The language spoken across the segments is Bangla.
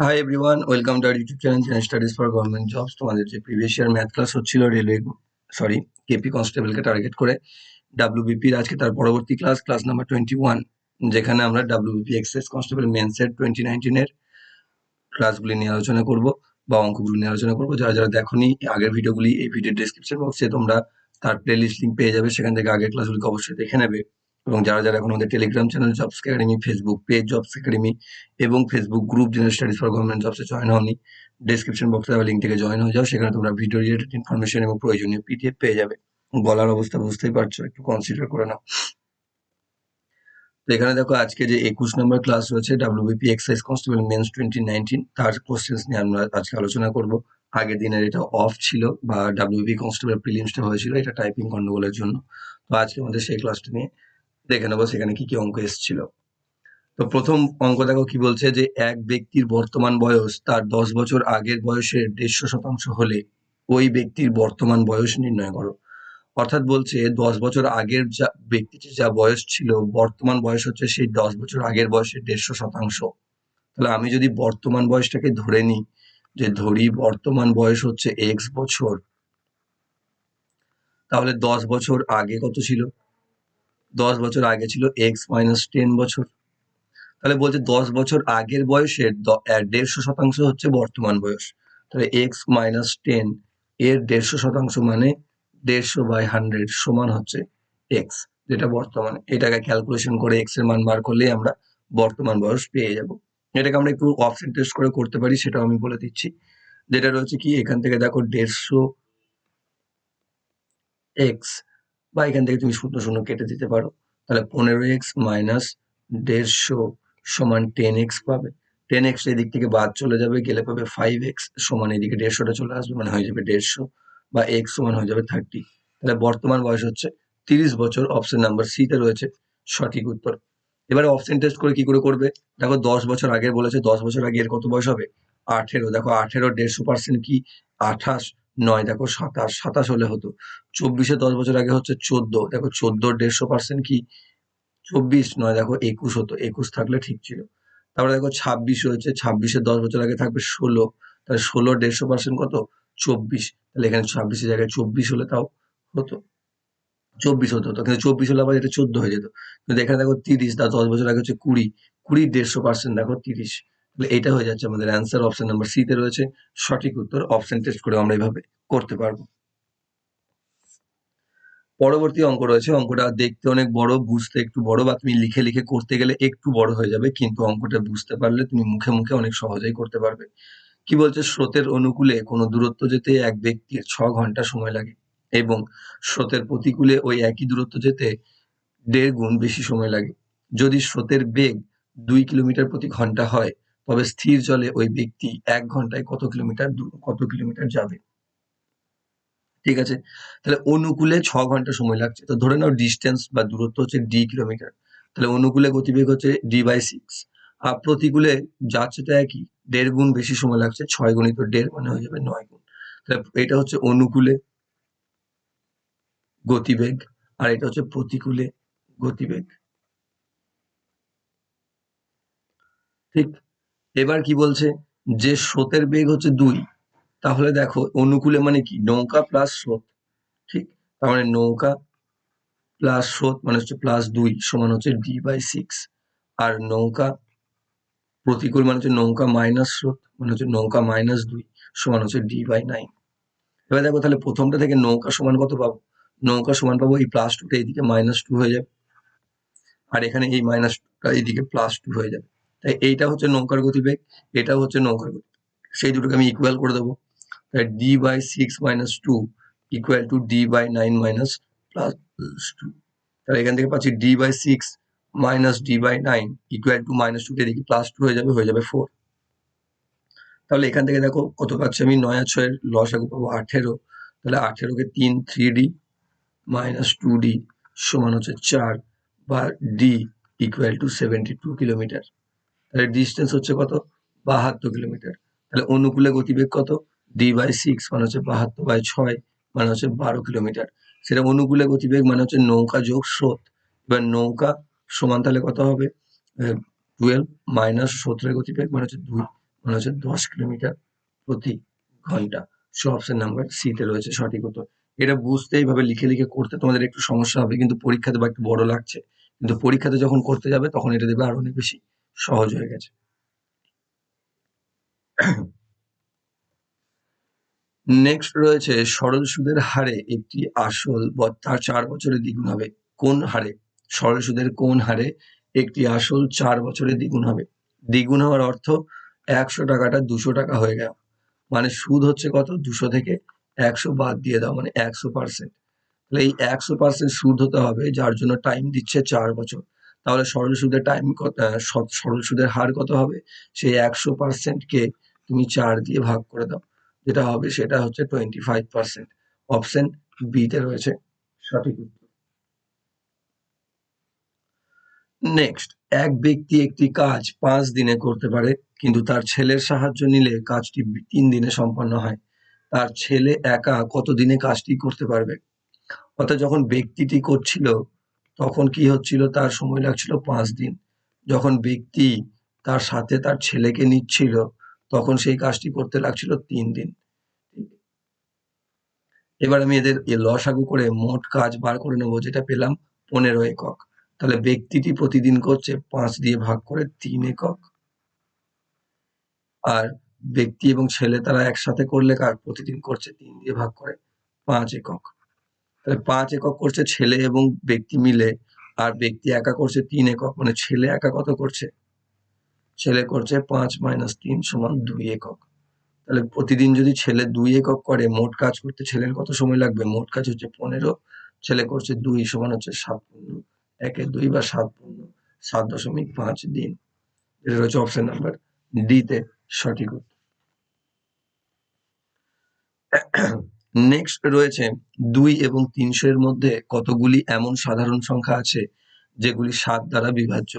Hi everyone welcome to our YouTube channel channel studies for government jobs তোমাদের যে প্রিভিয়াস ইয়ার ম্যাথ ক্লাস হচ্ছিল রেলওয়ে সরি কেপি কনস্টেবলকে টার্গেট করে ডাব্লিউবিপির আজকে তার পরবর্তী class class number twenty one যেখানে আমরা ডাব্লিউবিপি এক্সএস কনস্টেবল মেন্সের টোয়েন্টি নাইনটিনের ক্লাসগুলি নিয়ে আলোচনা করব বা অঙ্কগুলি নিয়ে আলোচনা করব। যারা যারা দেখোনি, আগের ভিডিওগুলি এই ভিডিও ডিসক্রিপশন বক্সে তোমরা তার প্লেলিস্ট লিঙ্ক পেয়ে যাবে। সেখান থেকে আগের ক্লাসগুলিকে অবশ্যই দেখে নেবে। এবং যারা যারা এখন আমাদের Telegram channel jobs academy Facebook page jobs academy এবং Facebook group general studies for government জবসে join হওনি ডিসক্রিপশন বক্সে লিঙ্ক থেকে জয়েন হয়ে যাও, সেখানে তোমরা ভিডিও রিলেটেড ইনফরমেশন এবং প্রয়োজনীয় পিডিএফ পেয়ে যাবে। বলার অবস্থা বুঝতেই পারছ, একটু কনসিডার করে নাও। তো এখানে দেখো আজকে যে একুশ নম্বর ক্লাস রয়েছে WBP excise constable mains twenty nineteen তার কোশ্চেন্স নিয়ে আমরা আজকে আলোচনা করব। আগের দিনের এটা অফ ছিল বা ডাব্লিউবি কনস্টেবল প্রিলিমসটা হয়েছিল, এটা টাইপিং গন্ডগোলের জন্য। তো আজকে আমাদের সেই ক্লাসটা নিয়ে দেখে নেব সেখানে কি কি অঙ্ক এসেছিল। তো প্রথম অঙ্ক দেখো কি বলছে যে, এক ব্যক্তির বর্তমান বয়স তার দশ বছর আগের বয়সের দেড়শো শতাংশ হলে ওই ব্যক্তির বর্তমান বয়স নির্ণয় করো। অর্থাৎ বলছে দশ বছর আগের যা ব্যক্তিটির যা বয়স ছিল, বর্তমান বয়স হচ্ছে সেই দশ বছর আগের বয়সের দেড়শো শতাংশ। তাহলে আমি যদি বর্তমান বয়সটাকে ধরে নিই, যে ধরি বর্তমান বয়স হচ্ছে এক্স বছর, তাহলে দশ বছর আগে কত ছিল? দশ বছর আগে ছিল এক্স মাইনাস টেন বছর। তাহলে বলছে দশ বছর আগের বয়সের দেড়শো শতাংশ হচ্ছে বর্তমান বয়স। তাহলে এক্স মাইনাস টেন এর দেড়শো শতাংশ মানে দেড়শো বাই হান্ড্রেড সমান হচ্ছে এক্স যেটা বর্তমানে। এটাকে ক্যালকুলেশন করে এক্সের মান বার করলেই আমরা বর্তমান বয়স পেয়ে যাব। এটাকে আমরা একটু অপশন টেস্ট করে করতে পারি, সেটাও আমি বলে দিচ্ছি। যেটা রয়েছে কি, এখান থেকে দেখো দেড়শো এক্স বা এখান থেকে তুমি শূন্য শূন্য কেটে দিতে পারো। তাহলে পনেরো এক্স মাইনাস দেড়শো সমান টেন এক্স পাবে। টেন এক্স এদিক থেকে বাদ চলে যাবে, গেলে পাবে ফাইভ এক্স সমান এদিকে দেড়শোটা চলে আসবে মানে হয়ে যাবে দেড়শো বা এক্স সমান হয়ে যাবে থার্টি। তাহলে বর্তমান বয়স হচ্ছে তিরিশ বছর অপশন নাম্বার সিতে রয়েছে সঠিক উত্তর। এবারে অপশন টেস্ট করে কি করে করবে? দেখো দশ বছর আগে বলেছে, দশ বছর আগে এর কত বয়স হবে? আঠেরো। দেখো আঠেরো, দেড়শো পার্সেন্ট কি? আঠাশ। নয়, দেখো সাতাশ সাতাশ হলে হতো। চব্বিশে দশ বছর আগে হচ্ছে চোদ্দ, দেখো চোদ্দ দেড়শো পার্সেন্ট কি? চব্বিশ, নয়, দেখো একুশ হতো, একুশ থাকলে ঠিক ছিল। তারপরে দেখো ছাব্বিশ হয়েছে, ছাব্বিশে দশ বছর আগে থাকবে ষোলো, তাহলে ষোলো দেড়শো পার্সেন্ট কত? চব্বিশ, তাহলে এখানে ছাব্বিশের জায়গায় চব্বিশ হলে তাও হতো। চব্বিশ হতো কিন্তু চব্বিশ হলে আবার এটা চোদ্দ হয়ে যেত। কিন্তু এখানে দেখো তিরিশ তার দশ বছর আগে হচ্ছে কুড়ি কুড়ি দেড়শো পার্সেন্ট দেখো তিরিশ। এটা হয়ে যাচ্ছে আমাদের অ্যান্সার অপশন নাম্বার সি তে রয়েছে। সঠিক উত্তর অপশন টেস্ট করে আমরা এইভাবে করতে পারব। পরবর্তী অঙ্ক রয়েছে। অঙ্কটা দেখতে অনেক বড়, বুঝতে একটু বড় বা তুমি লিখে লিখে করতে গেলে একটু বড় হয়ে যাবে, কিন্তু অঙ্কটা বুঝতে পারলে তুমি মুখে মুখে অনেক সহজেই করতে পারবে। কি বলছে? স্রোতের অনুকূলে কোনো দূরত্ব যেতে এক ব্যক্তির ছ ঘণ্টা সময় লাগে এবং স্রোতের প্রতিকূলে ওই একই দূরত্ব যেতে দেড় গুণ বেশি সময় লাগে। যদি স্রোতের বেগ দুই কিলোমিটার প্রতি ঘণ্টা হয় তবে স্থির জলে ওই ব্যক্তি এক ঘন্টায় কত কিলোমিটার কত কিলোমিটার যাবে? ঠিক আছে? তাহলে অনুকূলে ছ ঘণ্টা সময় লাগছে। তো ধরে নাও ডিস্টেন্স বা দূরত্ব হচ্ছে ডি কিলোমিটার তাহলে অনুকূলে গতিবেগ হচ্ছে ডি বাই সিক্স আর প্রতিকূলে যাচ্ছে তো একই। দেড় গুণ বেশি সময় লাগছে, ছয় গুণিত দেড় মানে হয়ে যাবে নয় গুণ। তাহলে এটা হচ্ছে অনুকূলে গতিবেগ আর এটা হচ্ছে প্রতিকূলে গতিবেগ। ঠিক? এবার কি বলছে? যে স্রোতের বেগ হচ্ছে দুই, তাহলে দেখো অনুকূলে মানে কি? নৌকা প্লাস স্রোত, ঠিক? তার মানে নৌকা প্লাস স্রোত মানে হচ্ছে প্লাস দুই সমান হচ্ছে ডি বাই সিক্স আর নৌকা প্রতিকূল মানে হচ্ছে নৌকা মাইনাস স্রোত মানে হচ্ছে নৌকা মাইনাস দুই সমান হচ্ছে ডি বাই নাইন এবার দেখো তাহলে প্রথমটা থেকে নৌকা সমান কত পাবো? নৌকা সমান পাবো এই প্লাস টুটা এইদিকে মাইনাস টু হয়ে যাবে, আর এখানে এই মাইনাস টুটা এইদিকে প্লাস টু হয়ে যাবে। তাই এইটা হচ্ছে নৌকার গতিবেগ এটা হচ্ছে নৌকার গতিবেগ। সেই দুটোকে আমি ইকুয়াল করে দেবো। তাই d by six minus two equal to d by nine minus plus two তাহলে এখান থেকে পাচ্ছি d by six minus d by nine equal to minus two এদিকে প্লাস টু হয়ে যাবে হয়ে যাবে ফোর তাহলে এখান থেকে দেখো কত পাচ্ছি আমি? নয় ছয়ের লসাগু পাবো আঠেরো। তাহলে আঠেরোকে তিন three d minus two d সমান হচ্ছে চার, বা d equal to seventy two kilometre তাহলে ডিস্টেন্স হচ্ছে কত? বাহাত্তর কিলোমিটার। তাহলে অনুকূলে গতিবেগ কত? ডি বাই সিক্স মানে হচ্ছে বাহাত্তর বাই ছয় মানে হচ্ছে বারো কিলোমিটার। সেটা অনুকূলে গতিবেগ মানে হচ্ছে নৌকা যোগ স্রোত। এবার নৌকা সমান তাহলে কত হবে? টুয়েলভ মাইনাস সতেরো গতিবেগ মানে হচ্ছে দুই মানে হচ্ছে দশ কিলোমিটার প্রতি ঘণ্টা। সো অপশন নাম্বার সিতে রয়েছে সঠিক উত্তর। এটা বুঝতে এইভাবে লিখে লিখে করতে তোমাদের একটু সমস্যা হবে, কিন্তু পরীক্ষাতে বা একটু বড় লাগছে। কিন্তু পরীক্ষাতে যখন করতে যাবে, তখন এটা দেবে আরও অনেক বেশি। সহজ হয়ে গেছে। নেক্সট রয়েছে সরল সুদের হারে একটি আসল তার চার বছরে দ্বিগুণ হবে। কোন হারে? সরল সুদের কোন হারে একটি আসল চার বছরে দ্বিগুণ হবে? দ্বিগুণ হওয়ার অর্থ একশো টাকাটা দুশো টাকা হয়ে গেল। মানে সুদ হচ্ছে কত? দুশো থেকে একশো বাদ দিয়ে দাও মানে একশো পার্সেন্ট তাহলে এই একশো পার্সেন্ট সুদ হতে হবে, যার জন্য টাইম দিচ্ছে চার বছর। তাহলে সরল সুদের টাইম কত সরল সুদের হার কত হবে? সেই একশো পার্সেন্টকে তুমি চার দিয়ে ভাগ করে দাও। যেটা হবে সেটা হচ্ছে টোয়েন্টি ফাইভ পার্সেন্ট অপশন বিতে রয়েছে। সঠিক নেক্সট এক ব্যক্তি একটি কাজ পাঁচ দিনে করতে পারে, কিন্তু তার ছেলের সাহায্য নিলে কাজটি তিন দিনে সম্পন্ন হয়। তার ছেলে একা কত দিনে কাজটি করতে পারবে? অর্থাৎ যখন ব্যক্তিটি করছিল তখন কি হচ্ছিল? তার সময় লাগছিল পাঁচ দিন। যখন ব্যক্তি তার সাথে তার ছেলেকে নিচ্ছিল, তখন সেই কাজটি করতে লাগছিল তিন দিন। এবার আমি এদের লসাগু করে মোট কাজ বার করে নেব, যেটা পেলাম পনেরো একক। তাহলে ব্যক্তিটি প্রতিদিন করছে পাঁচ দিয়ে ভাগ করে তিন একক। আর ব্যক্তি এবং ছেলে তারা একসাথে করলে কার? প্রতিদিন করছে তিন দিয়ে ভাগ করে পাঁচ একক। তাহলে পাঁচ একক করছে ছেলে এবং ব্যক্তি মিলে, আর ব্যক্তি একা করছে তিন একক মানে ছেলে একা কত করছে? ছেলে করছে পাঁচ মাইনাস তিন সমান দুই একক। তাহলে প্রতিদিন যদি ছেলে দুই একক করে, মোট কাজ করতে ছেলের কত সময় লাগবে? মোট কাজ হচ্ছে পনেরো, ছেলে করছে দুই সমান হচ্ছে সাত পূর্ণ। একে দুই বা সাত পূর্ণ, সাত দশমিক পাঁচ দিন। এটা রয়েছে অপশন নাম্বার ডি তে সঠিক উত্তর। নেক্সট রয়েছে দুই এবং তিনশো এর মধ্যে কতগুলি এমন সাধারণ সংখ্যা আছে যেগুলি সাত দ্বারা বিভাজ্য?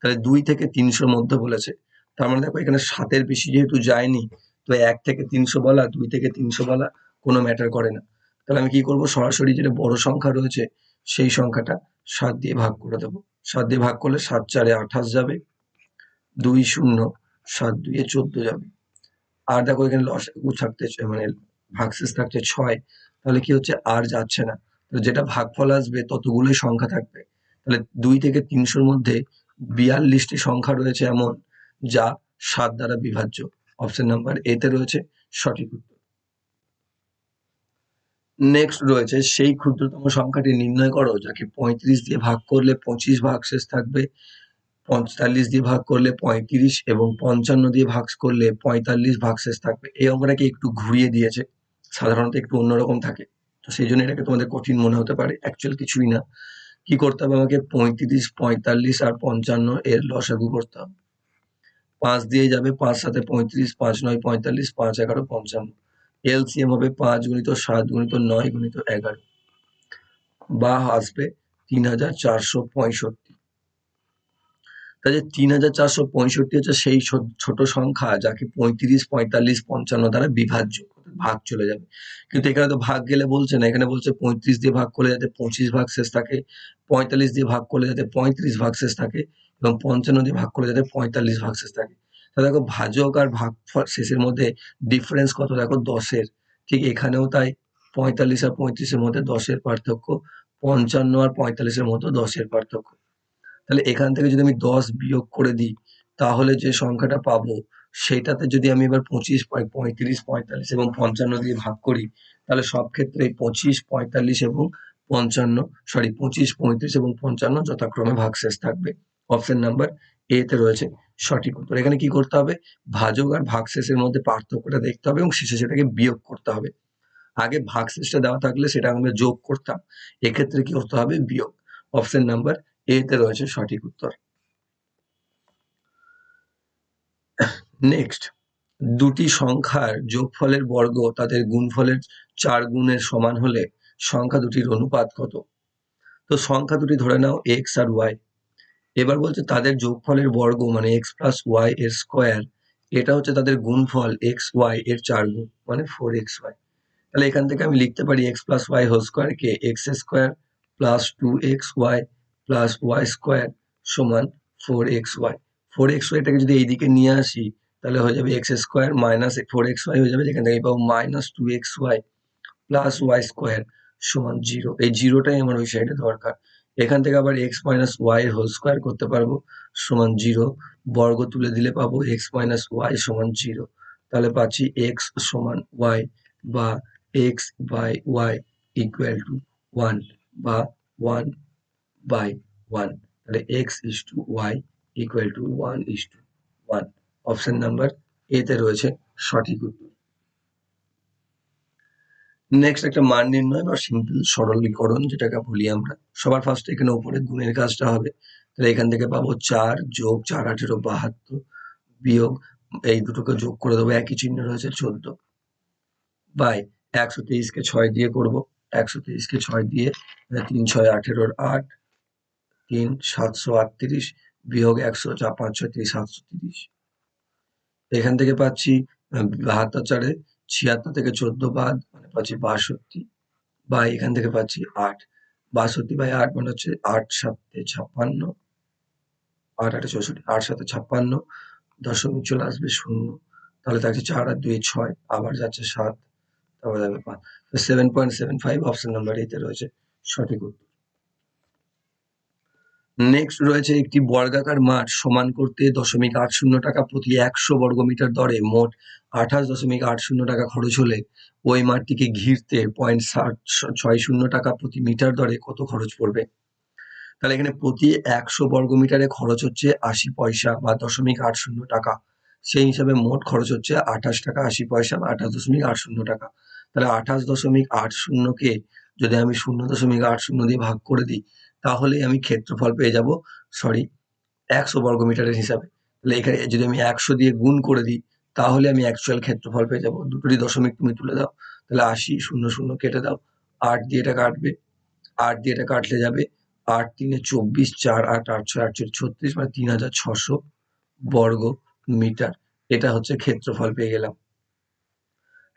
তাহলে দুই থেকে তিনশোর মধ্যে বলেছে। তার মানে দেখো এখানে সাতের বেশি যেহেতু যায়নি, তো এক থেকে তিনশো বলা, দুই থেকে তিনশো বলা কোনো ম্যাটার করে না। তাহলে আমি কি করব? সরাসরি যেটা বড় সংখ্যা রয়েছে সেই সংখ্যাটা সাত দিয়ে ভাগ করে দেবো। সাত দিয়ে ভাগ করলে সাত চারে আঠাশ যাবে, দুই শূন্য, সাত দুইয়ে চোদ্দ যাবে। আর দেখো এখানে লস থাকতে মানে ভাগশেষ থাকছে ছয়, তাহলে কি হচ্ছে? আর যাচ্ছে না। তো যেটা ভাগফল আসবে, ততগুলোই সংখ্যা থাকবে। তাহলে দুই থেকে তিনশোর মধ্যে বিয়াল্লিশটি সংখ্যা রয়েছে এমন যা সাত দ্বারা বিভাজ্য। অপশন নাম্বার এতে রয়েছে সঠিক উত্তর। নেক্সট রয়েছে সেই ক্ষুদ্রতম সংখ্যাটি নির্ণয় করো, যাকে পঁয়ত্রিশ দিয়ে ভাগ করলে পঁচিশ ভাগশেষ থাকবে, পঁয়তাল্লিশ দিয়ে ভাগ করলে পঁয়ত্রিশ এবং পঞ্চান্ন দিয়ে ভাগ করলে পঁয়তাল্লিশ ভাগশেষ থাকবে। এই অঙ্কটাকে একটু ঘুরিয়ে দিয়েছে। সাধারণত একটু অন্যরকম থাকে। তো সেই জন্য এটাকে তোমাদের কঠিন মনে হতে পারে। অ্যাকচুয়াল কিছুই না। কি করতে হবে আমাকে? পঁয়ত্রিশ, পঁয়তাল্লিশ আর পঞ্চান্ন এর লসাগু করতে হবে। পাঁচ দিয়ে যাবে, পাঁচ সাথে পঁয়ত্রিশ, পাঁচ নয়, পঁয়তাল্লিশ, পাঁচ এগারো, পঞ্চান্ন। এলসিএম হবে পাঁচ গুণিত সাত গুণিত নয় গুণিত এগারো। বা আসবে তিন হাজার চারশো পঁয়ষট্টি। তাহলে তিন হাজার চারশো পঁয়ষট্টি হচ্ছে সেই ছোট সংখ্যা যাকে পঁয়ত্রিশ, পঁয়তাল্লিশ, পঞ্চান্ন দ্বারা বিভাজ্য ভাগ চলে যাবে। কিন্তু এখানে তো ভাগ গেলে বলছে না, এখানে বলছে পঁয়ত্রিশ দিয়ে ভাগ করলে যাতে পঁচিশ ভাগ শেষ থাকে, পঁয়তাল্লিশ দিয়ে ভাগ করলে যাতে পঁয়ত্রিশ ভাগ শেষ থাকে, এবং পঞ্চান্ন দিয়ে ভাগ করলে যাতে পঁয়তাল্লিশ ভাগ শেষ থাকে। তা দেখো ভাজক আর ভাগ শেষের মধ্যে ডিফারেন্স কত? দেখো দশের। ঠিক এখানেও তাই, পঁয়তাল্লিশ আর পঁয়ত্রিশের মধ্যে দশের পার্থক্য, পঞ্চান্ন আর পঁয়তাল্লিশের মধ্যে দশের পার্থক্য। তাহলে এখান থেকে যদি আমি দশ বিয়োগ করে দিই, তাহলে যে সংখ্যাটা পাবো, সেটাতে যদি আমি এবার পঁচিশ পঁয়- পঁয়ত্রিশ, পঁয়তাল্লিশ এবং পঞ্চান্ন দিয়ে ভাগ করি, তাহলে সব ক্ষেত্রে পঁচিশ, পঁয়তাল্লিশ এবং পঞ্চান্ন সরি পঁচিশ, পঁয়ত্রিশ এবং পঞ্চান্ন যথাক্রমে ভাগশেষ থাকবে। অপশন নাম্বার এ তে রয়েছে সঠিক উত্তর। এখানে কি করতে হবে? ভাজক আর ভাগশেষের মধ্যে পার্থক্যটা দেখতে হবে এবং শেষে সেটাকে বিয়োগ করতে হবে। আগে ভাগশেষটা দেওয়া থাকলে সেটা আমরা যোগ করতাম, এক্ষেত্রে কি করতে হবে? বিয়োগ। অপশন নাম্বার এ তে রয়েছে সঠিক উত্তর। নেক্সট দুটি সংখ্যার যোগফলের বর্গ তাদের গুণফলের চার গুণের সমান হলে সংখ্যা দুটির অনুপাত কত? তো সংখ্যা দুটি ধরে নাও এক্স আর ওয়াই এবার বলছে তাদের যোগফলের বর্গ মানে এক্স প্লাস ওয়াই এর স্কোয়ার এটা হচ্ছে তাদের গুণফল এক্স ওয়াই এর চার গুণ মানে ফোর এক্স ওয়াই তাহলে এখান থেকে আমি লিখতে পারি x plus y whole square কে? X square plus two x y plus y square সমান four x y four x ওয়াইটাকে যদি এইদিকে নিয়ে আসি, তাহলে হয়ে যাবে x square minus four x y হয়ে যাবে, যেখান থেকে পাবো minus two x y plus y square সমান জিরো এই জিরোটাই আমার ওই সাইডে দরকার। এখান থেকে আবার x minus y whole square করতে পারব, সমান জিরো বর্গ তুলে দিলে পাবো এক্স মাইনাস ওয়াই সমান জিরো তাহলে পাচ্ছি এক্স সমান ওয়াই বা x by y equal to one বা ওয়ান বাই ওয়ান তাহলে x is to y equal to one is to one option number এতে রয়েছে সঠিক উত্তর। নেক্সট একটা মান নির্ণয় বা সিম্পল সরলীকরণ যেটাকে বলি আমরা। সবার ফার্স্ট এখানে উপরে গুণের কাজটা হবে। তাহলে এখান থেকে পাবো চার যোগ চার আঠেরো বাহাত্তর বিয়োগ, এই দুটোকে যোগ করে দেবো, একই চিহ্ন রয়েছে চোদ্দ। বাই একশো তেইশকে ছয় দিয়ে করব। একশো তেইশকে ছয় দিয়ে তিন ছয় আঠেরোর আট। তিন, সাতশো আটত্রিশ, বিয়োগ একশো চা পাঁচ ছয় তিরিশ, সাতশো তিরিশ। এখান থেকে পাচ্ছি বাহাত্তর চারে ছিয়াত্তর থেকে চোদ্দ বাদ মানে পাচ্ছি বাষট্টি। বা এখান থেকে পাচ্ছি আট। বাষট্টি বাই আট মানে হচ্ছে আট সাতে ছাপ্পান্ন। আট আটে চৌষট্টি, আট সাতে ছাপ্পান্ন, দশমিক চলে আসবে শূন্য। তাহলে থাকছে চার আর দুই ছয়, আবার যাচ্ছে সাত, তারপরে যাবে পাঁচ। Seven point seven five option number এতে রয়েছে সঠিক উত্তর। নেক্সট রয়েছে একটি বর্গাকার মাঠ সমান করতে দশমিক আট শূন্য টাকা প্রতি একশো বর্গমিটার দরে মোট আঠাশ দশমিক আট শূন্য টাকা খরচ হলে ওই মাঠটিকে ঘিরতে পয়েন্ট ষাট ছয় শূন্য টাকা প্রতি মিটার দরে কত খরচ পড়বে? তাহলে এখানে প্রতি একশো বর্গমিটারে খরচ হচ্ছে আশি পয়সা বা দশমিক আট শূন্য টাকা। সেই হিসাবে মোট খরচ হচ্ছে আঠাশ টাকা আশি পয়সা বা আঠাশ দশমিক আট শূন্য টাকা। তাহলে আঠাশ দশমিক আট শূন্যকে যদি আমি শূন্য দশমিক আট শূন্য দিয়ে ভাগ করে দিই তাহলে আমি ক্ষেত্রফল পেয়ে যাব সরি একশো বর্গমিটারের হিসাবে। তাহলে এখানে যদি আমি একশো দিয়ে গুণ করে দিই, তাহলে আমি অ্যাকচুয়াল ক্ষেত্রফল পেয়ে যাব। দুটোরই দশমিক তুমি তুলে দাও। তাহলে আশি, শূন্য শূন্য কেটে দাও। আট দিয়ে এটা কাটবে। আট দিয়ে এটা কাটলে যাবে আট তিনে চব্বিশ, চার আট আট ছয় আটচল্লিশ ছত্রিশ মানে তিন হাজার ছশো বর্গ মিটার এটা হচ্ছে ক্ষেত্রফল পেয়ে গেলাম।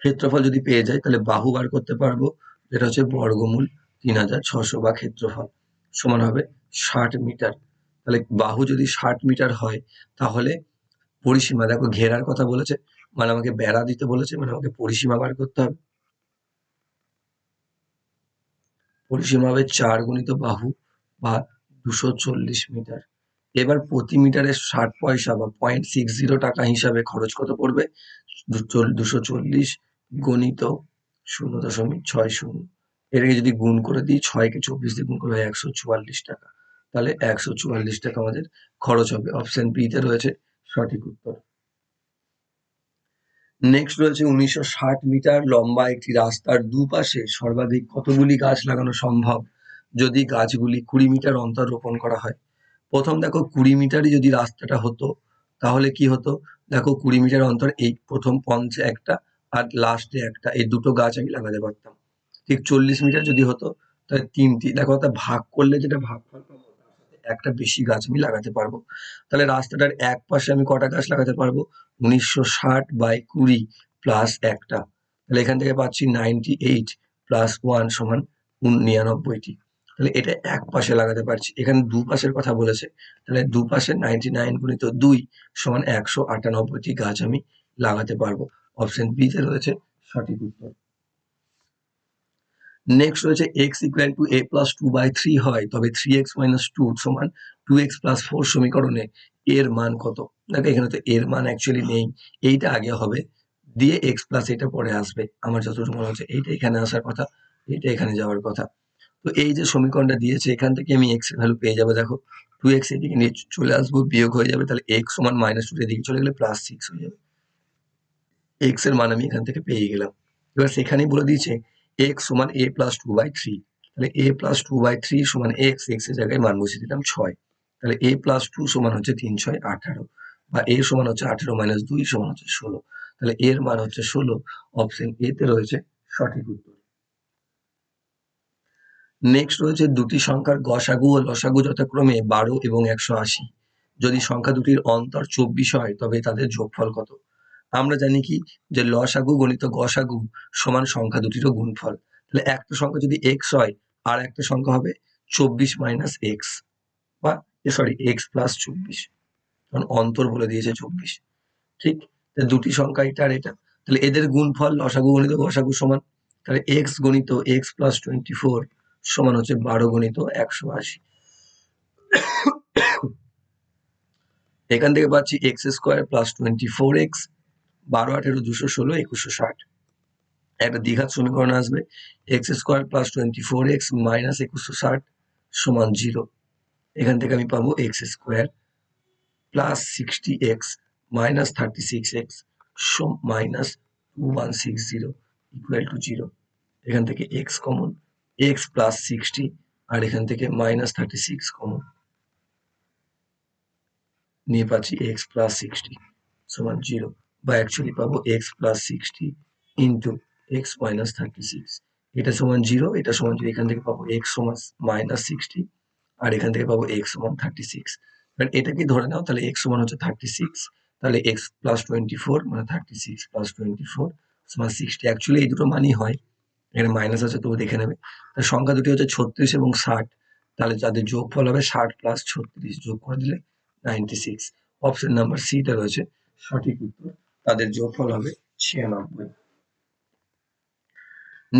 ক্ষেত্রফল যদি পেয়ে যাই, তাহলে বাহু বার করতে পারব। যেটা হচ্ছে বর্গমূল তিন হাজার ছশো বা ক্ষেত্রফল। সমান হবে ষাট মিটার। তাহলে বাহু যদি ষাট মিটার হয়, তাহলে পরিসীমা, দেখো ঘেরার কথা বলেছে মানে আমাকে বেড়া দিতে বলেছে মানে আমাকে পরিসীমা বার করতে হবে। পরিসীমা হবে চার গুণিত বাহু বা দুশো চল্লিশ মিটার। এবার প্রতি মিটারে ষাট পয়সা বা পয়েন্ট সিক্স জিরো টাকা হিসাবে খরচ কত পড়বে? দুশো চল্লিশ গণিত শূন্য দশমিক ছয় শূন্য। এটাকে যদি গুণ করে দিই ছয়কে চব্বিশ দিয়ে গুণ করে হয় একশো চুয়াল্লিশ টাকা। তাহলে একশো চুয়াল্লিশ টাকা আমাদের খরচ হবে। অপশন বিতে রয়েছে সঠিক উত্তর। নেক্সট রয়েছে উনিশশো ষাট মিটার লম্বা একটি রাস্তার দুপাশে সর্বাধিক কতগুলি গাছ লাগানো সম্ভব? যদি গাছগুলি কুড়ি মিটার অন্তর রোপণ করা হয়। প্রথম দেখো কুড়ি মিটারই যদি রাস্তাটা হতো, তাহলে কি হতো? দেখো কুড়ি মিটার অন্তর এই প্রথম পঞ্চে একটা আর লাস্টে একটা। এই দুটো গাছ আমি লাগাতে পারতাম। ঠিক চল্লিশ মিটার যদি হতো, তাহলে তিনটি দেখো একটা ভাগ করলে যেটা ভাগ একটা বেশি গাছ আমি লাগাতে পারব। তাহলে রাস্তাটার এক পাশে আমি কটা গাছ লাগাতে পারব? উনিশশো ষাট বাই কুড়ি প্লাস একটা। তাহলে এখান থেকে পাচ্ছি নাইনটি এইট প্লাস ওয়ান সমান নিরানব্বইটি। তাহলে এটা এক পাশে লাগাতে পারছি। এখানে দু পাশের কথা বলেছে। তাহলে দু পাশে নাইনটি নাইন গুণিত দুই সমান একশো আটানব্বইটি গাছ আমি লাগাতে পারব। অপশন বিতে রয়েছে সঠিক উত্তর। নেক্সট রয়েছে x equal to a plus two by three হয়, তবে থ্রি এক্স মাইনাস টু সমান টু এক্স প্লাস ফোর সমীকরণে এর মান কত? দেখো এখানে তো এর মান অ্যাকচুয়ালি নেই, এইটা আগে হবে, দিয়ে এক্স প্লাস এটা পরে আসবে, আমার যতটুকু মনে হচ্ছে এইটা এখানে আসার কথা, এইটা এখানে যাওয়ার কথা। তো এই যে সমীকরণটা দিয়েছে, এখান থেকে আমি এক্স ভ্যালু পেয়ে যাব, দেখো টু এক্স এদিকে নিয়ে চলে আসব, বিয়োগ হয়ে যাবে, তাহলে এক্স সমান মাইনাস টু এদিকে চলে গেলে প্লাস সিক্স হয়ে যাবে। এক্সের মান আমি এখান থেকে পেয়ে গেলাম। এবার সেখানেই বলে দিয়েছে এক্স সমান a plus two by three তাহলে a plus two by three সমান এক্স এক্সের জায়গায় মান বসিয়ে দিলাম ছয়। তাহলে এ প্লাস টু সমান হচ্ছে তিন, ছয়, আঠারো। বা এ সমান হচ্ছে আঠেরো মাইনাস দুই সমান হচ্ছে ষোলো। তাহলে এর মান হচ্ছে ষোলো। অপশন এতে রয়েছে সঠিক উত্তর। নেক্সট রয়েছে দুটি সংখ্যার গসাগু ও লসাগু যথাক্রমে বারো এবং একশো আশি। যদি সংখ্যা দুটির অন্তর চব্বিশ হয়, তবে তাদের যোগফল কত? আমরা জানি কি? যে লসাগু গণিত গসাগু সমান সংখ্যা দুটিরও গুণফল। তাহলে একটা সংখ্যা যদি এক্স হয়, আর একটা সংখ্যা হবে চব্বিশ মাইনাস এক্স বা সরি এক্স প্লাস চব্বিশ। কারণ অন্তর বলে দিয়েছে চব্বিশ। ঠিক? দুটি সংখ্যা এটা আর এটা। তাহলে এদের গুণফল লসাগু গণিত গসাগু সমান। তাহলে এক্স গণিত এক্স প্লাস টোয়েন্টি ফোর সমান হচ্ছে বারো গণিত একশো আশি। এখান থেকে পাচ্ছি x square plus twenty four x বারো, আঠেরো, দুশো, ষোলো, একুশশো ষাট। একটা দীঘার সমীকরণ আসবে। X square plus twenty four x minus একুশশো ষাট সমান জিরো। এখান থেকে আমি পাবো x square plus sixty x minus thirty six x minus two one six zero equal to zero. এখান থেকে x common, x plus sixty আর এখান থেকে মাইনাস থার্টি সিক্স কমন। নিয়ে পাচ্ছি এক্স প্লাস সিক্সটি সমান জিরো। বা অ্যাকচুয়ালি পাবো x plus sixty into x minus thirty six এটা সমান জিরো এটা সমান জিরো এখান থেকে পাবো এক্স সমান মাইনাস সিক্সটি আর এখান থেকে পাবো এক্স সমান থার্টি সিক্স বাট এটাকে ধরে নাও, তাহলে এক্স সমান হচ্ছে থার্টি সিক্স তাহলে এক্স প্লাস টোয়েন্টি ফোর মানে thirty six plus twenty four সমান সিক্সটি অ্যাকচুয়ালি এই দুটো মানই হয়। এখানে মাইনাস আছে, তবু দেখে নেবে। তার সংখ্যা দুটি হচ্ছে ছত্রিশ এবং ষাট। তাহলে যাদের যোগফল হবে ষাট প্লাস ছত্রিশ যোগ করে দিলে নাইনটি সিক্স অপশন নাম্বার সিতে রয়েছে সঠিক উত্তর তাদের যোগফল হবে ছিয়ানব্বই।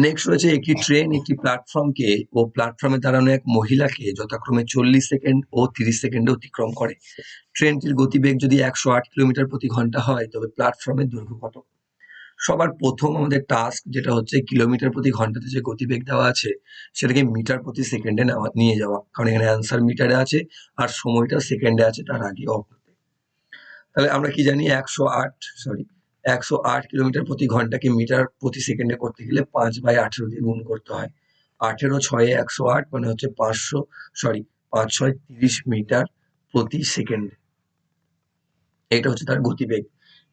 নেক্সট রয়েছে একটি ট্রেন একটি প্ল্যাটফর্মকে ও প্ল্যাটফর্মে দাঁড়ানো এক মহিলাকে যথাক্রমে চল্লিশ সেকেন্ড ও তিরিশ সেকেন্ডে অতিক্রম করে। ট্রেনটির গতিবেগ যদি একশো আট কিলোমিটার প্রতি ঘণ্টা হয়, তবে প্ল্যাটফর্মের দৈর্ঘ্য কত? সবার প্রথম আমাদের টাস্ক যেটা হচ্ছে কিলোমিটার প্রতি ঘন্টাতে যে গতিবেগ দেওয়া আছে, সেটাকে মিটার প্রতি সেকেন্ডে নেওয়া, নিয়ে যাওয়া। কারণ এখানে অ্যান্সার মিটারে আছে আর সময়টা সেকেন্ডে আছে তার আগে তাহলে আমরা কি জানি একশো আট সরি একশো আট কিলোমিটার প্রতি ঘন্টাকে মিটার প্রতি সেকেন্ডে করতে গেলে পাঁচ বাই আঠেরো দিয়ে গুণ করতে হয়। আঠেরো ছয়ে একশো আট মানে হচ্ছে পাঁচশো সরি পাঁচ ছয় তিরিশ মিটার প্রতি সেকেন্ড। এটা হচ্ছে তার গতিবেগ।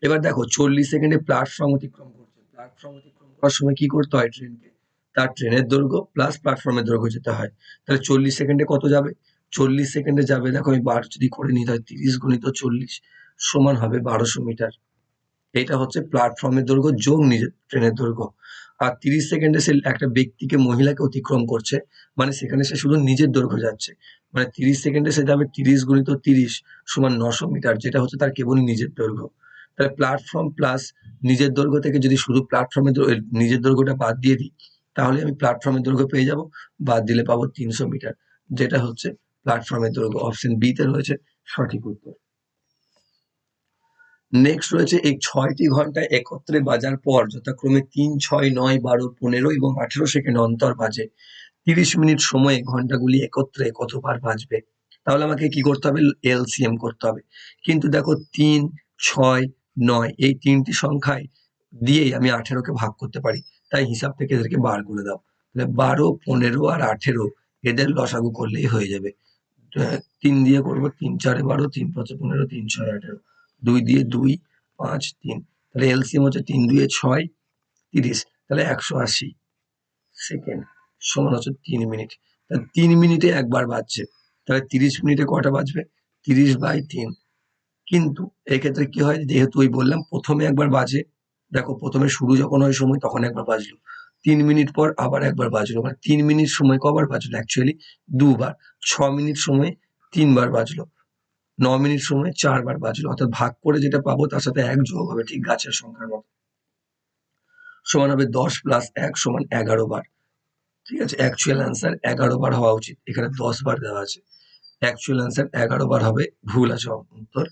এবার দেখো, চল্লিশ সেকেন্ডে প্ল্যাটফর্ম অতিক্রম করছে। প্ল্যাটফর্ম অতিক্রম করার সময় কি করতে হয় ট্রেনকে? তার ট্রেনের দৈর্ঘ্য প্লাস প্ল্যাটফর্মের দৈর্ঘ্য যেতে হয়। তাহলে চল্লিশ সেকেন্ডে কত যাবে? চল্লিশ সেকেন্ডে যাবে, দেখো আমি বার যদি করে নিতে হয় তিরিশ গুণিত চল্লিশ সমান হবে বারোশো মিটার। এটা হচ্ছে প্ল্যাটফর্মের দৈর্ঘ্য, যোগ নিজের ট্রেনের দৈর্ঘ্য। আর তিরিশ সেকেন্ডে সে একটা ব্যক্তিকে, মহিলাকে অতিক্রম করছে মানে সেখানে সে শুধু নিজের দৈর্ঘ্য যাচ্ছে। মানে তিরিশ সেকেন্ডে সে যাবে তিরিশ গুণিত তিরিশ সমান নশো মিটার, যেটা হচ্ছে তার কেবলই নিজের দৈর্ঘ্য। তাহলে প্ল্যাটফর্ম প্লাস নিজের দৈর্ঘ্য থেকে যদি শুধু প্ল্যাটফর্মের নিজের দৈর্ঘ্যটা বাদ দিয়ে দিই, তাহলে আমি প্ল্যাটফর্মের দৈর্ঘ্য পেয়ে যাব, বাদ দিলে পাবো তিনশো মিটার, যেটা হচ্ছে প্ল্যাটফর্মের দৈর্ঘ্য। অপশন বিতে রয়েছে সঠিক উত্তর। নেক্সট রয়েছে এই ছয়টি ঘণ্টা একত্রে বাজার পর, যথাক্রমে তিন, ছয়, নয়, বারো, পনেরো এবং আঠেরো সেকেন্ড অন্তর বাজে। তিরিশ মিনিট সময়ে ঘন্টাগুলি একত্রে কতবার বাজবে? তাহলে আমাকে কি করতে হবে? এলসিএম করতে হবে। কিন্তু দেখো, তিন, ছয়, নয়, এই তিনটি সংখ্যায় দিয়েই আমি আঠেরোকে ভাগ করতে পারি। তাই হিসাব থেকে এদেরকে বার করে দাও। তাহলে বারো, পনেরো আর আঠেরো, এদের লসাগু করলেই হয়ে যাবে। তিন দিয়ে করব, তিন, চারে বারো, তিন, পাঁচে পনেরো, তিন, ছয়, আঠেরো। দুই দিয়ে দুই, পাঁচ, তিন। তাহলে এলসিএম হচ্ছে তিন দুয়ে ছয়, তিরিশ। তাহলে একশো আশি। সেকেন্ড, সমান হচ্ছে তিন মিনিট। তাহলে তিন মিনিটে একবার বাজছে। তাহলে তিরিশ মিনিটে কটা বাজবে? তিরিশ বাই তিন। কিন্তু এক্ষেত্রে কি হয়? যেহেতু ওই বললাম, প্রথমে একবার বাজে। দেখো, প্রথমে শুরু যখন হয় সময়, তখন একবার বাজলো। তিন মিনিট পর আবার একবার বাজলো। মানে তিন মিনিট সময় কবার বাজলো অ্যাকচুয়ালি দুবার। ছ মিনিট সময় তিনবার বাজলো। ন মিনিট সময় চারবার বাজলো, অর্থাৎ ভাগ করে যেটা পাবো তার সাথে এক যোগ হবে ঠিক গাছের সংখ্যার মতো। সমান হবে দশ প্লাস এক সমান এগারো বার। ঠিক আছে? অ্যাকচুয়াল অ্যান্সার এগারো বার হওয়া উচিত। এখানে দশ বার দেওয়া আছে। অ্যাকচুয়াল অ্যান্সার এগারো বার হবে, ভুল আছে উত্তর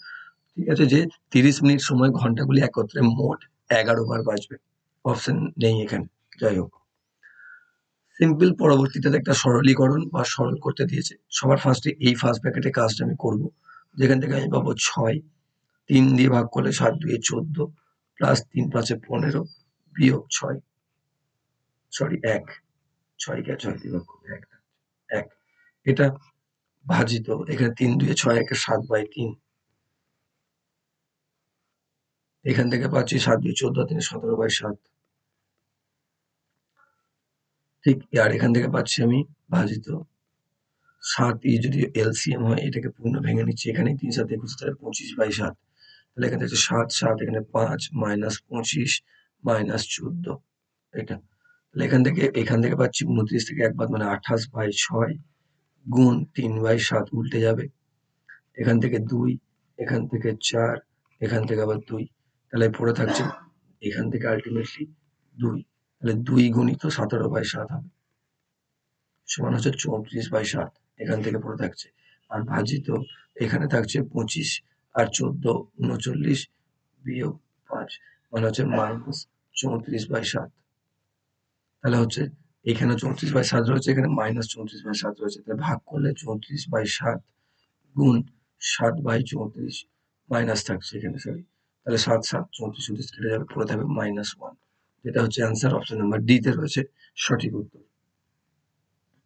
ঠিক আছে? যে তিরিশ মিনিট সময় ঘন্টাগুলি একত্রে মোট এগারো বার বাজবে। অপশন নেই এখানে। যাই হোক। সিম্পল পরবর্তীতে একটা সরলীকরণ বা সরল করতে দিয়েছে। সবার ফার্স্টে এই ফার্স্ট ব্র্যাকেটে কাজটা আমি করব। যেখান থেকে আমি পাবো ছয়। তিন দিয়ে ভাগ করলে সাত দুয়ে চোদ্দ প্লাস তিন পাঁচে পনেরো, বিয়োগ ছয়। সরি এক। ছয় কে ছয় দিয়ে ভাগ করলে এক। এক। এটা ভাজিত, এখানে তিন দুয়ে ছয়, একে সাত বাই তিন। এখান থেকে পাচ্ছি সাত দুই চোদ্দ, তিন সতেরো বাই সাত। ঠিক, আর এখান থেকে পাচ্ছি আমি ভাজিত সাত ই যদি এলসিএম হয়, এটাকে পূর্ণ ভেঙে নিচ্ছি এখানে তিন সাত, একুশ, তাহলে পঁচিশ বাই সাত। তাহলে এখানে হচ্ছে সাত সাত, এখানে পাঁচ, মাইনাস পঁচিশ, মাইনাস চোদ্দ। এটা। তাহলে এখান থেকে এখান থেকে পাচ্ছি উনত্রিশ থেকে একবার মানে আঠাশ বাই ছয় গুণ তিন বাই সাত উল্টে যাবে। এখান থেকে দুই, এখান থেকে চার, এখান থেকে আবার দুই। তাহলে পড়ে থাকছে এখান থেকে আলটিমেটলি দুই। তাহলে দুই গুণিত সতেরো বাই সাত হবে। সমান হচ্ছে চৌত্রিশ বাই সাত। এখান থেকে পড়ে থাকছে। আর ভাজিত এখানে থাকছে পঁচিশ আর চোদ্দ উনচল্লিশ বিয়োগ পাঁচ মানে হচ্ছে মাইনাস চৌত্রিশ বাই সাত। তাহলে হচ্ছে এখানে চৌত্রিশ বাই সাত রয়েছে, এখানে মাইনাস চৌত্রিশ বাই সাত রয়েছে। তাহলে ভাগ করলে চৌত্রিশ বাই সাত গুণ সাত বাই চৌত্রিশ মাইনাস থাকছে এখানে সরি তাহলে সাত সাত, চৌত্রিশ চৌত্রিশ কেটে যাবে, পড়ে থাকবে মাইনাস ওয়ান যেটা হচ্ছে অ্যান্সার অপশন নাম্বার ডি তে রয়েছে সঠিক উত্তর।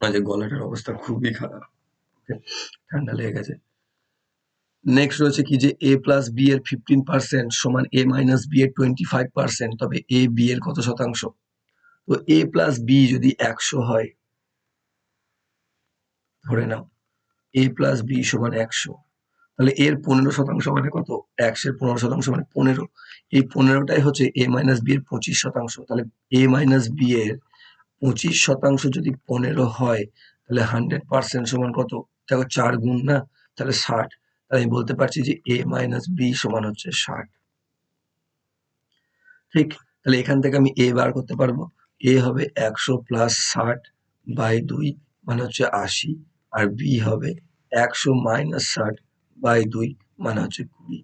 আজ গলাটার অবস্থা খুবই খারাপ। ঠান্ডা লেগে গেছে। নেক্সট রয়েছে কি যে এ প্লাস বি এর ফিফটিন পার্সেন্ট সমান এ মাইনাস বি এর টোয়েন্টি ফাইভ পার্সেন্ট তবে এ বি এর কত শতাংশ? তো এ প্লাস বি যদি একশো হয়, ধরে নাও এ প্লাস বি সমান একশো, তাহলে এর পনেরো শতাংশ মানে কত? একশের পনেরো শতাংশ মানে পনেরো। এই পনেরোটাই হচ্ছে এ মাইনাস বি এর পঁচিশ শতাংশ, তাহলে এ মাইনাস বি এর পঁচিশ শতাংশ যদি পনেরো হয়, তাহলে হান্ড্রেড পার্সেন্ট সমান কত? দেখো চার গুণ না, তাহলে ষাট। তাহলে আমি বলতে পারছি যে এ মাইনাস বি সমান হচ্ছে ষাট। ঠিক? তাহলে এখান থেকে আমি এ বার করতে পারব। এ হবে একশো প্লাস ষাট বাই দুই মানে হচ্ছে আশি। আর বি হবে একশো মাইনাস ষাট বাই দুই মানে হচ্ছে কুড়ি।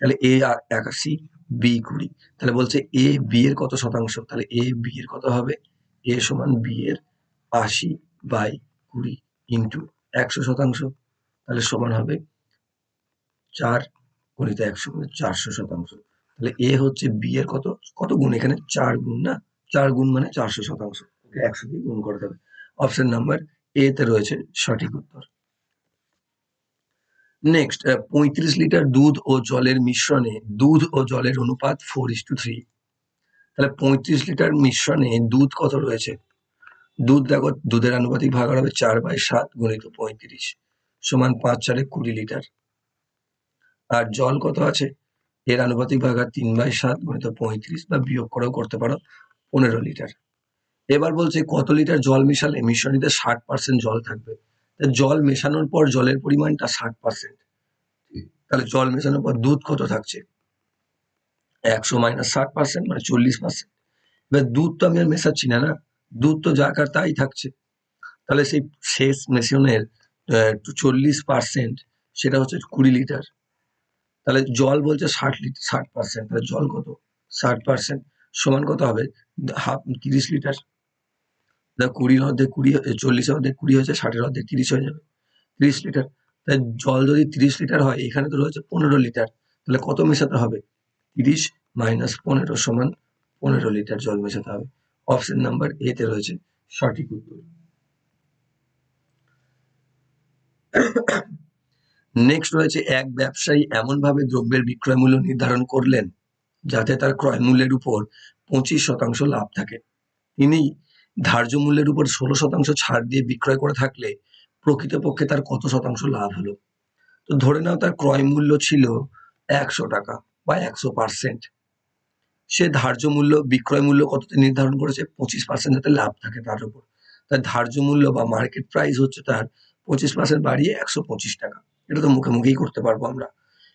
তাহলে এ আর একাশি বি কুড়ি। তাহলে বলছে এ বি এর কত শতাংশ? তাহলে এ বি এর কত হবে? এ সমান বি এর আশি বাই কুড়ি ইন্টু একশো শতাংশ। তাহলে সমান হবে চার গণিত একশো গুণে চারশো শতাংশ। তাহলে এ হচ্ছে বি এর কত? কত গুণ? এখানে চার গুণ না? চার গুণ মানে চারশো শতাংশ। একশো দিয়ে গুণ করতে হবে। অপশন নাম্বার এ তে রয়েছে সঠিক উত্তর। নেক্সট পঁয়ত্রিশ লিটার দুধ ও জলের মিশ্রণে দুধ ও জলের অনুপাত ফোর ইস টু থ্রি তাহলে পঁয়ত্রিশ লিটার মিশ্রণে দুধ কত রয়েছে? দুধ দেখো, দুধের আনুপাতিক ভাগ হবে চার বাই সাত গুণিত পঁয়ত্রিশ সমান পাঁচ চারে কুড়ি লিটার। আর জল কত আছে? এর আনুপাতিক ভাগ আর তিন বাই সাত গুণিত পঁয়ত্রিশ বা বিয়োগ করেও করতে পারো পনেরো লিটার। এবার বলছে কত লিটার জল মেশালে? মিশ্রণীতে ষাট পার্সেন্ট জল থাকবে। জল মেশানোর পর জলের পরিমাণটা ষাট পার্সেন্ট তাহলে জল মেশানোর পর দুধ কত থাকছে? একশো মাইনাস ষাট পার্সেন্ট মানে চল্লিশ পার্সেন্ট এবার দুধ তো আমি আর মেশাচ্ছি না না? দুধ তো যা কার তাই থাকছে। তাহলে সেই শেষ মেশিনের চল্লিশ পার্সেন্ট সেটা হচ্ছে কুড়ি লিটার তাহলে জল বলছে ষাট লিটার ষাট পার্সেন্ট তাহলে জল কত? ষাট পার্সেন্ট সমান কত হবে? হাফ, তিরিশ লিটার কুড়ির মধ্যে কুড়ি চল্লিশের মধ্যে কুড়ি হয়েছে, ষাটের মধ্যে তিরিশ হয়ে যাবে। তিরিশ লিটার তাই জল যদি তিরিশ লিটার হয়, এখানে তো রয়েছে পনেরো লিটার তাহলে কত মেশাতে হবে? তিরিশ মাইনাস পনেরো সমান পনেরো লিটার জল মেশাতে হবে। অপশন নাম্বার এ তে রয়েছে সঠিক উত্তর। নেক্সট রয়েছে, এক ব্যবসায়ী এমনভাবে দ্রব্যের বিক্রয় মূল্য নির্ধারণ করলেন যাতে তার ক্রয় মূল্যের উপর পঁচিশ শতাংশ লাভ থাকে। তিনি ধার্য মূল্যের উপর ষোলো শতাংশ ছাড় দিয়ে বিক্রয় করে থাকলে প্রকৃতপক্ষে তার কত শতাংশ লাভ হলো? তো ধরে নাও তার ক্রয় মূল্য ছিল একশো টাকা। বা একশো পার্সেন্ট সে ধার্য মূল্য, বিক্রয় মূল্য কততে নির্ধারণ করেছে? পঁচিশ পার্সেন্ট যাতে লাভ থাকে তার উপর। তার ধার্য মূল্য বা মার্কেট প্রাইস হচ্ছে তার পঁচিশ পার্সেন্ট বাড়িয়ে একশো পঁচিশ টাকা। এটা তো মুখে মুখেই করতে পারব আমরা।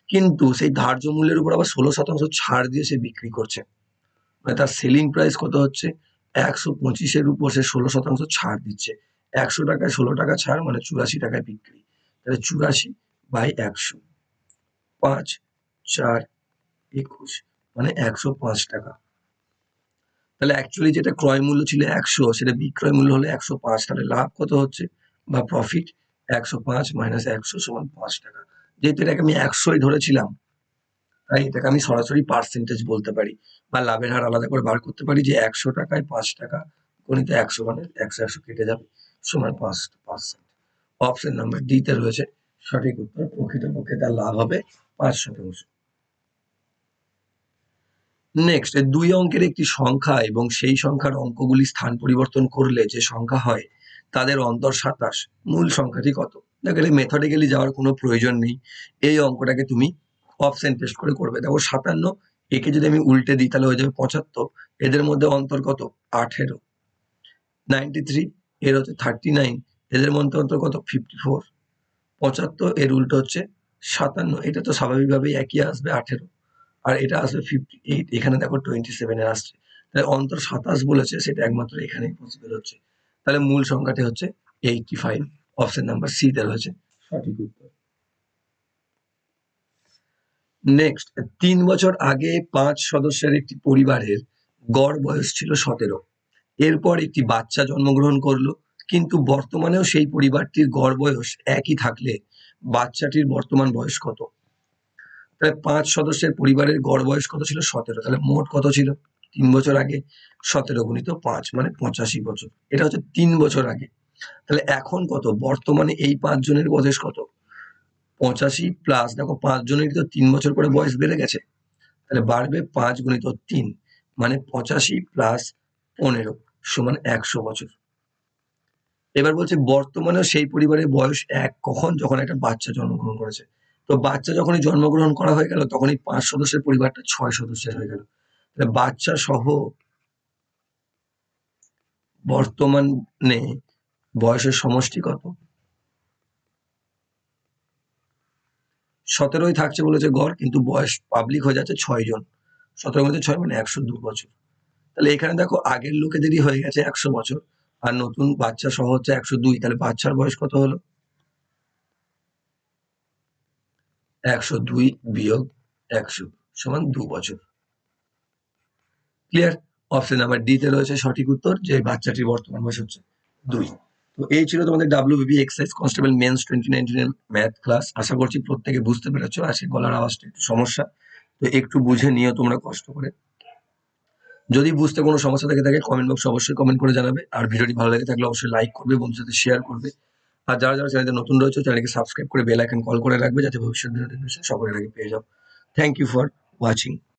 কিন্তু সেই ধার্য মূল্যের উপর আবার ষোলো শতাংশ ছাড় দিয়ে সে বিক্রি করছে। মানে তার সেলিং প্রাইস কত হচ্ছে? একশো পঁচিশের উপর সে ষোলো শতাংশ ছাড় দিচ্ছে। একশো টাকায় ষোলো টাকা ছাড় মানে চুরাশি টাকায় বিক্রি। তাহলে চুরাশি বাই একশো। পাঁচ, চার একুশ মানে একশো পাঁচ টাকা। তাহলে অ্যাকচুয়ালি যেটা ক্রয় মূল্য ছিল একশো, সেটা বিক্রয় মূল্য হলো একশো পাঁচ, তাহলে লাভ কত হচ্ছে? বা প্রফিট একশো পাঁচ মাইনাস একশো সমান পাঁচ টাকা। যেহেতু এটাকে আমি একশোই ধরেছিলাম, তাই এটাকে আমি সরাসরি পার্সেন্টেজ বলতে পারি বা লাভের হার আলাদা করে বার করতে পারি যে একশো টাকায় পাঁচ টাকা গণিত একশো মানে একশো একশো কেটে যাবে সমান পাঁচ পার্সেন্ট অপশন নাম্বার ডিতে রয়েছে, সঠিক উত্তর, প্রকৃতপক্ষে তার লাভ হবে পাঁচ শতাংশ। নেক্সট দুই অঙ্কের একটি সংখ্যা এবং সেই সংখ্যার অঙ্কগুলি স্থান পরিবর্তন করলে যে সংখ্যা হয়, তাদের অন্তর সাতাশ, মূল সংখ্যাটি কত? দেখলে মেথডিক্যালি যাওয়ার কোনো প্রয়োজন নেই। এই অঙ্কটাকে তুমি অপশন টেস্ট করে করবে। দেখো, সাতান্ন, একে যদি আমি উল্টে দিই, তাহলে হয়ে যাবে পঁচাত্তর। এদের মধ্যে অন্তর কত? আঠেরো। নাইনটি থ্রি এর হচ্ছে থার্টি নাইন এদের মধ্যে অন্তর কত? ফিফটি ফোর পঁচাত্তর, এর উল্টো হচ্ছে সাতান্ন। এটা তো স্বাভাবিকভাবেই একই আসবে, আঠেরো। আর এটা আসবে ফিফটি এইট এখানে দেখো টোয়েন্টি সেভেনে আসছে। তাহলে অন্তর সাতাশ বলেছে, সেটা একমাত্র এখানেই পসিবল হচ্ছে। তাহলে মূল সংখ্যাটি হচ্ছে eighty five option number C তে রয়েছে। সঠিক উত্তর। নেক্সট তিন বছর আগে পাঁচ সদস্যের একটি পরিবারের গড় বয়স ছিল সতেরো। এরপর একটি বাচ্চা জন্মগ্রহণ করল, কিন্তু বর্তমানেও সেই পরিবারটির গড় বয়স একই থাকলে বাচ্চাটির বর্তমান বয়স কত? তাহলে পাঁচ সদস্যের পরিবারের গড় বয়স কত ছিল? সতেরো। তাহলে মোট কত ছিল? তিন বছর আগে সতেরো গুণিত পাঁচ মানে পঁচাশি বছর। এটা হচ্ছে তিন বছর আগে। তাহলে এখন কত? বর্তমানে এই পাঁচজনের বয়স কত? পঁচাশি প্লাস দেখো পাঁচজনের তো তিন বছর করে বয়স বেড়ে গেছে। তাহলে বাড়বে পাঁচ গুণিত তিন মানে পঁচাশি প্লাস পনেরো, সমান একশো বছর। এবার বলছে বর্তমানেও সেই পরিবারের বয়স এক কখন? যখন একটা বাচ্চা জন্মগ্রহণ করেছে। তো বাচ্চা যখনই জন্মগ্রহণ করা হয়ে গেল, তখনই পাঁচ সদস্যের পরিবারটা ছয় সদস্যের হয়ে গেল। তাহলে বাচ্চা সহ বর্তমানে বয়সের সমষ্টি কত? সতেরোই থাকছে বলেছে গড়, কিন্তু বয়স পাবলিক হয়ে যাচ্ছে ছয় জন। সতেরো মধ্যে ছয় মানে একশো দু বছর। তাহলে এখানে দেখো আগের লোকেদেরই হয়ে গেছে একশো বছর, আর নতুন বাচ্চা সহ হচ্ছে একশো দুই। তাহলে বাচ্চার বয়স কত হলো? একশো দুই বিয়োগ একশো সমান দু বছর। ক্লিয়ার অপশন নাম্বার ডি তে রয়েছে সঠিক উত্তর যে বাচ্চাটির বর্তমান বয়স হচ্ছে দুই। তো এই ছিল তোমাদের WBP excise constable mains twenty নাইনটিনের math class আশা করছি প্রত্যেকে বুঝতে পেরেছ, আজকে গলার আওয়াজটা একটু সমস্যা। তো একটু বুঝে নিও তোমরা কষ্ট করে। যদি বুঝতে কোনো সমস্যা থেকে থাকে কমেন্ট বক্সে অবশ্যই কমেন্ট করে জানাবে। আর ভিডিওটি ভালো লেগে থাকলে অবশ্যই লাইক করবে বন্ধুর সাথে শেয়ার করবে। আর যারা যারা চ্যানেলে নতুন রয়েছে চ্যানেলকে সাবস্ক্রাইব করে বেল আইকন কল করে রাখবে, যাতে ভবিষ্যৎ নোটিফিকেশন সকলের আগে পেয়ে যাও। Thank you for watching